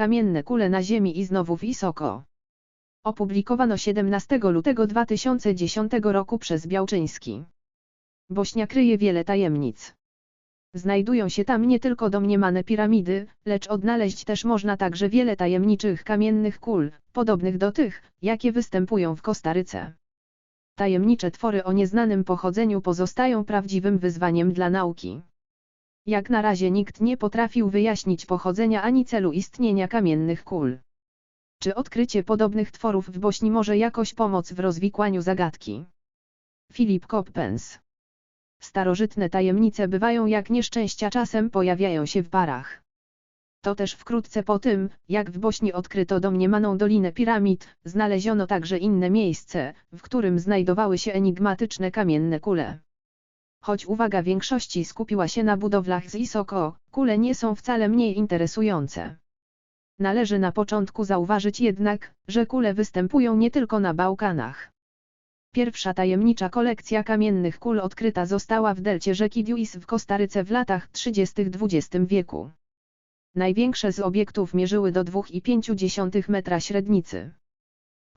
Kamienne kule na Ziemi i znowu w Isoko. Opublikowano 17 lutego 2010 roku przez Białczyński. Bośnia kryje wiele tajemnic. Znajdują się tam nie tylko domniemane piramidy, lecz odnaleźć też można także wiele tajemniczych kamiennych kul, podobnych do tych, jakie występują w Kostaryce. Tajemnicze twory o nieznanym pochodzeniu pozostają prawdziwym wyzwaniem dla nauki. Jak na razie nikt nie potrafił wyjaśnić pochodzenia ani celu istnienia kamiennych kul. Czy odkrycie podobnych tworów w Bośni może jakoś pomóc w rozwikłaniu zagadki? Filip Koppens Starożytne tajemnice bywają jak nieszczęścia czasem pojawiają się w parach. To też wkrótce po tym, jak w Bośni odkryto domniemaną Dolinę Piramid, znaleziono także inne miejsce, w którym znajdowały się enigmatyczne kamienne kule. Choć uwaga większości skupiła się na budowlach z Isoko, kule nie są wcale mniej interesujące. Należy na początku zauważyć jednak, że kule występują nie tylko na Bałkanach. Pierwsza tajemnicza kolekcja kamiennych kul odkryta została w delcie rzeki Duis w Kostaryce w latach 30. XX wieku. Największe z obiektów mierzyły do 2,5 metra średnicy.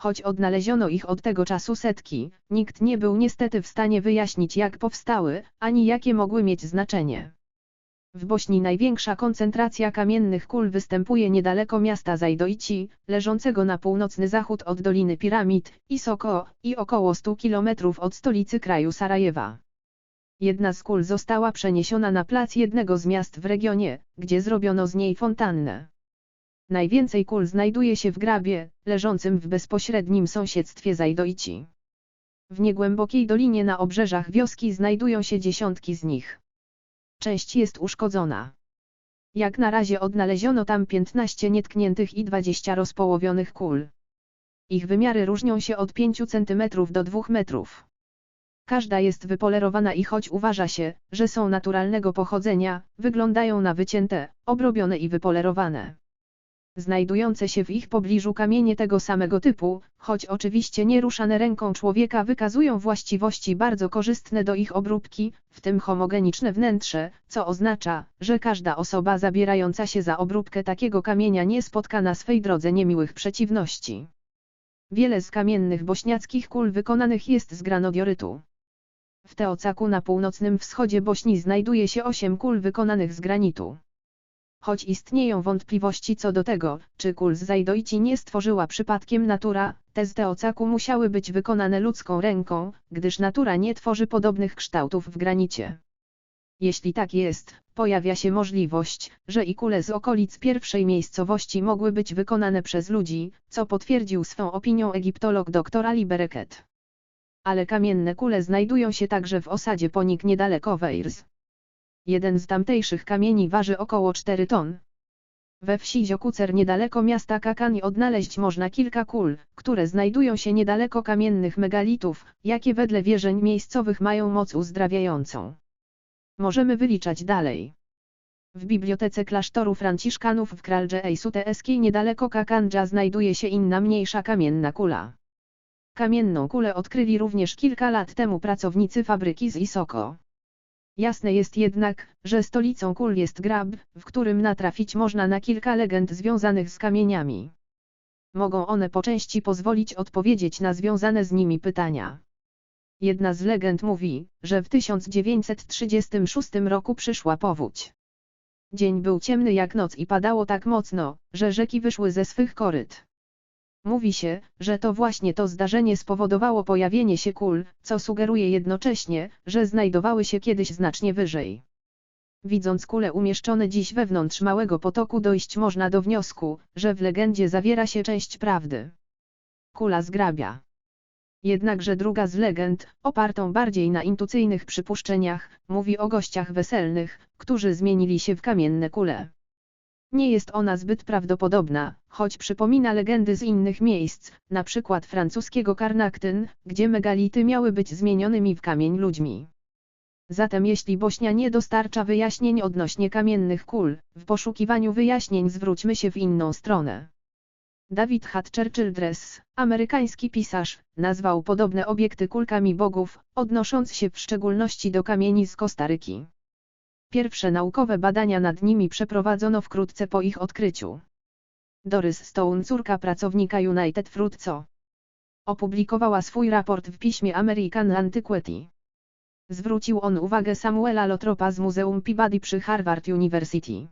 Choć odnaleziono ich od tego czasu setki, nikt nie był niestety w stanie wyjaśnić jak powstały, ani jakie mogły mieć znaczenie. W Bośni największa koncentracja kamiennych kul występuje niedaleko miasta Zajdoici, leżącego na północny zachód od Doliny Piramid, Isoko, i około 100 km od stolicy kraju Sarajewa. Jedna z kul została przeniesiona na plac jednego z miast w regionie, gdzie zrobiono z niej fontannę. Najwięcej kul znajduje się w grabie, leżącym w bezpośrednim sąsiedztwie Zajdoici. W niegłębokiej dolinie na obrzeżach wioski znajdują się dziesiątki z nich część jest uszkodzona. Jak na razie odnaleziono tam 15 nietkniętych i 20 rozpołowionych kul. Ich wymiary różnią się od 5 cm do 2 metrów. Każda jest wypolerowana i choć uważa się, że są naturalnego pochodzenia, wyglądają na wycięte, obrobione i wypolerowane. Znajdujące się w ich pobliżu kamienie tego samego typu, choć oczywiście nie ruszane ręką człowieka wykazują właściwości bardzo korzystne do ich obróbki, w tym homogeniczne wnętrze, co oznacza, że każda osoba zabierająca się za obróbkę takiego kamienia nie spotka na swej drodze niemiłych przeciwności. Wiele z kamiennych bośniackich kul wykonanych jest z granodiorytu. W Teocaku na północnym wschodzie Bośni znajduje się osiem kul wykonanych z granitu. Choć istnieją wątpliwości co do tego, czy kul z Zajdoici nie stworzyła przypadkiem natura, te z Teocaku musiały być wykonane ludzką ręką, gdyż natura nie tworzy podobnych kształtów w granicie. Jeśli tak jest, pojawia się możliwość, że i kule z okolic pierwszej miejscowości mogły być wykonane przez ludzi, co potwierdził swą opinią egiptolog dr Ali Bereket. Ale kamienne kule znajdują się także w osadzie Ponik niedaleko Weirs. Jeden z tamtejszych kamieni waży około 4 ton. We wsi Ziokucer niedaleko miasta Kakani odnaleźć można kilka kul, które znajdują się niedaleko kamiennych megalitów, jakie wedle wierzeń miejscowych mają moc uzdrawiającą. Możemy wyliczać dalej. W bibliotece klasztoru franciszkanów w Kralże Ejsuteeskiej niedaleko Kakandża znajduje się inna mniejsza kamienna kula. Kamienną kulę odkryli również kilka lat temu pracownicy fabryki z Isoko. Jasne jest jednak, że stolicą kul jest grab, w którym natrafić można na kilka legend związanych z kamieniami. Mogą one po części pozwolić odpowiedzieć na związane z nimi pytania. Jedna z legend mówi, że w 1936 roku przyszła powódź. Dzień był ciemny jak noc i padało tak mocno, że rzeki wyszły ze swych koryt. Mówi się, że to właśnie to zdarzenie spowodowało pojawienie się kul, co sugeruje jednocześnie, że znajdowały się kiedyś znacznie wyżej. Widząc kule umieszczone dziś wewnątrz małego potoku dojść można do wniosku, że w legendzie zawiera się część prawdy. Kula zgrabia. Jednakże druga z legend, opartą bardziej na intuicyjnych przypuszczeniach, mówi o gościach weselnych, którzy zmienili się w kamienne kule. Nie jest ona zbyt prawdopodobna, choć przypomina legendy z innych miejsc, na przykład francuskiego Karnaktyn, gdzie megality miały być zmienionymi w kamień ludźmi. Zatem jeśli Bośnia nie dostarcza wyjaśnień odnośnie kamiennych kul, w poszukiwaniu wyjaśnień zwróćmy się w inną stronę. David Hatcher Childress, amerykański pisarz, nazwał podobne obiekty kulkami bogów, odnosząc się w szczególności do kamieni z Kostaryki. Pierwsze naukowe badania nad nimi przeprowadzono wkrótce po ich odkryciu. Doris Stone, córka pracownika United Fruit Co. Opublikowała swój raport w piśmie American Antiquity. Zwrócił on uwagę Samuela Lotropa z Muzeum Peabody przy Harvard University.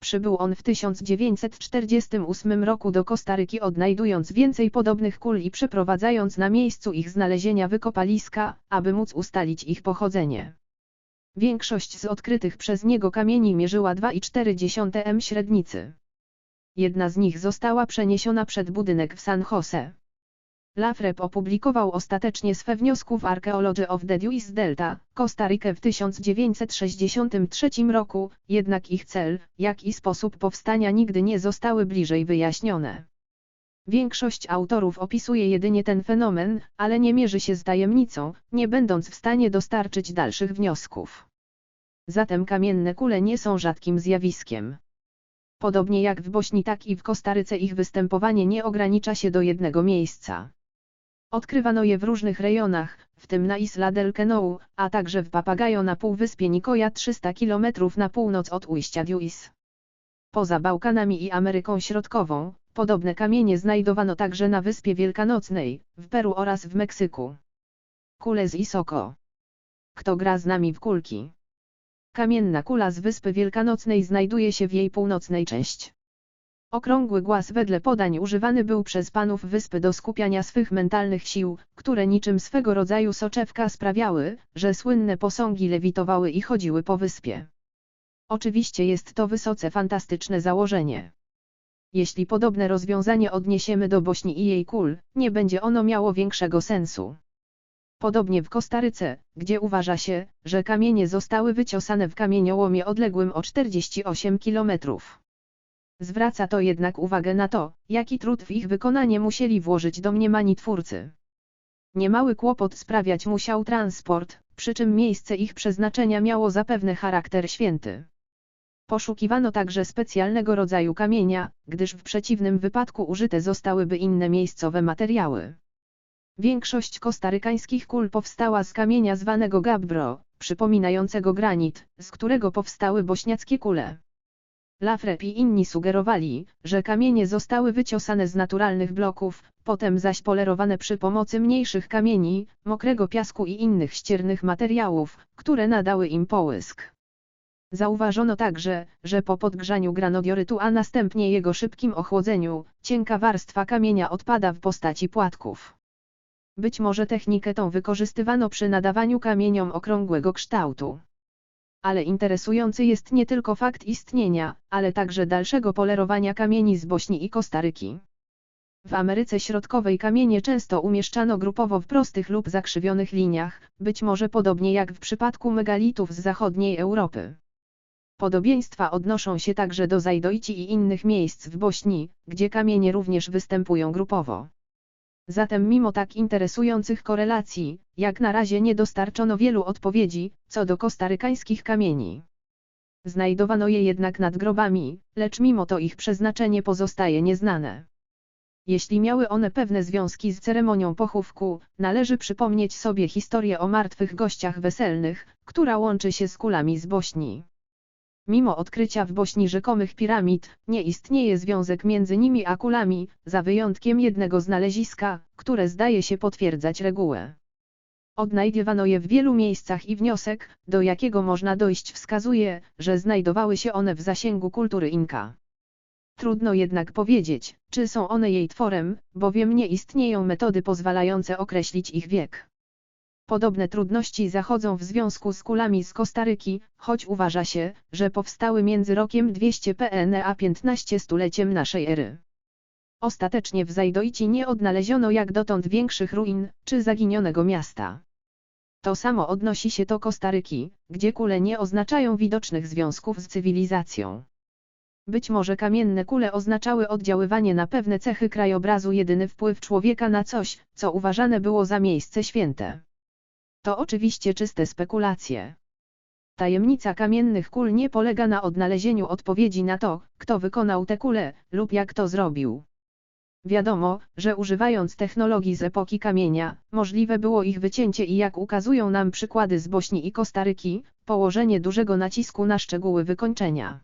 Przybył on w 1948 roku do Kostaryki odnajdując więcej podobnych kul i przeprowadzając na miejscu ich znalezienia wykopaliska, aby móc ustalić ich pochodzenie. Większość z odkrytych przez niego kamieni mierzyła 2,4 m średnicy. Jedna z nich została przeniesiona przed budynek w San Jose. Lafrep opublikował ostatecznie swe wnioski w Archaeology of the Dewis Delta, Kostarykę w 1963 roku, jednak ich cel, jak i sposób powstania nigdy nie zostały bliżej wyjaśnione. Większość autorów opisuje jedynie ten fenomen, ale nie mierzy się z tajemnicą, nie będąc w stanie dostarczyć dalszych wniosków. Zatem kamienne kule nie są rzadkim zjawiskiem. Podobnie jak w Bośni tak i w Kostaryce ich występowanie nie ogranicza się do jednego miejsca. Odkrywano je w różnych rejonach, w tym na Isla del Canoe, a także w Papagayo na półwyspie Nikoja 300 km na północ od ujścia Duis. Poza Bałkanami i Ameryką Środkową, podobne kamienie znajdowano także na Wyspie Wielkanocnej, w Peru oraz w Meksyku. Kule z Isoko. Kto gra z nami w kulki? Kamienna kula z Wyspy Wielkanocnej znajduje się w jej północnej części. Okrągły głaz wedle podań używany był przez panów wyspy do skupiania swych mentalnych sił, które niczym swego rodzaju soczewka sprawiały, że słynne posągi lewitowały i chodziły po wyspie. Oczywiście jest to wysoce fantastyczne założenie. Jeśli podobne rozwiązanie odniesiemy do Bośni i jej kul, nie będzie ono miało większego sensu. Podobnie w Kostaryce, gdzie uważa się, że kamienie zostały wyciosane w kamieniołomie odległym o 48 kilometrów. Zwraca to jednak uwagę na to, jaki trud w ich wykonanie musieli włożyć domniemani twórcy. Niemały kłopot sprawiać musiał transport, przy czym miejsce ich przeznaczenia miało zapewne charakter święty. Poszukiwano także specjalnego rodzaju kamienia, gdyż w przeciwnym wypadku użyte zostałyby inne miejscowe materiały. Większość kostarykańskich kul powstała z kamienia zwanego gabbro, przypominającego granit, z którego powstały bośniackie kule. Lafrep i inni sugerowali, że kamienie zostały wyciosane z naturalnych bloków, potem zaś polerowane przy pomocy mniejszych kamieni, mokrego piasku i innych ściernych materiałów, które nadały im połysk. Zauważono także, że po podgrzaniu granodiorytu a następnie jego szybkim ochłodzeniu, cienka warstwa kamienia odpada w postaci płatków. Być może technikę tą wykorzystywano przy nadawaniu kamieniom okrągłego kształtu ale interesujący jest nie tylko fakt istnienia, ale także dalszego polerowania kamieni z Bośni i Kostaryki. W Ameryce Środkowej kamienie często umieszczano grupowo w prostych lub zakrzywionych liniach, być może podobnie jak w przypadku megalitów z zachodniej Europy. Podobieństwa odnoszą się także do Zajdoici i innych miejsc w Bośni, gdzie kamienie również występują grupowo. Zatem mimo tak interesujących korelacji, jak na razie nie dostarczono wielu odpowiedzi, co do kostarykańskich kamieni. Znajdowano je jednak nad grobami, lecz mimo to ich przeznaczenie pozostaje nieznane. Jeśli miały one pewne związki z ceremonią pochówku, należy przypomnieć sobie historię o martwych gościach weselnych, która łączy się z kulami z Bośni. Mimo odkrycia w Bośni rzekomych piramid, nie istnieje związek między nimi a kulami, za wyjątkiem jednego znaleziska, które zdaje się potwierdzać regułę. Odnajdywano je w wielu miejscach i wniosek, do jakiego można dojść wskazuje, że znajdowały się one w zasięgu kultury Inka. Trudno jednak powiedzieć, czy są one jej tworem, bowiem nie istnieją metody pozwalające określić ich wiek. Podobne trudności zachodzą w związku z kulami z Kostaryki, choć uważa się, że powstały między rokiem 200 PN a 15 stuleciem naszej ery. Ostatecznie w Zajdoici nie odnaleziono jak dotąd większych ruin, czy zaginionego miasta. To samo odnosi się do Kostaryki, gdzie kule nie oznaczają widocznych związków z cywilizacją. Być może kamienne kule oznaczały oddziaływanie na pewne cechy krajobrazu jedyny wpływ człowieka na coś, co uważane było za miejsce święte. To oczywiście czyste spekulacje. Tajemnica kamiennych kul nie polega na odnalezieniu odpowiedzi na to, kto wykonał te kule, lub jak to zrobił. Wiadomo, że używając technologii z epoki kamienia, możliwe było ich wycięcie i jak ukazują nam przykłady z Bośni i Kostaryki, położenie dużego nacisku na szczegóły wykończenia.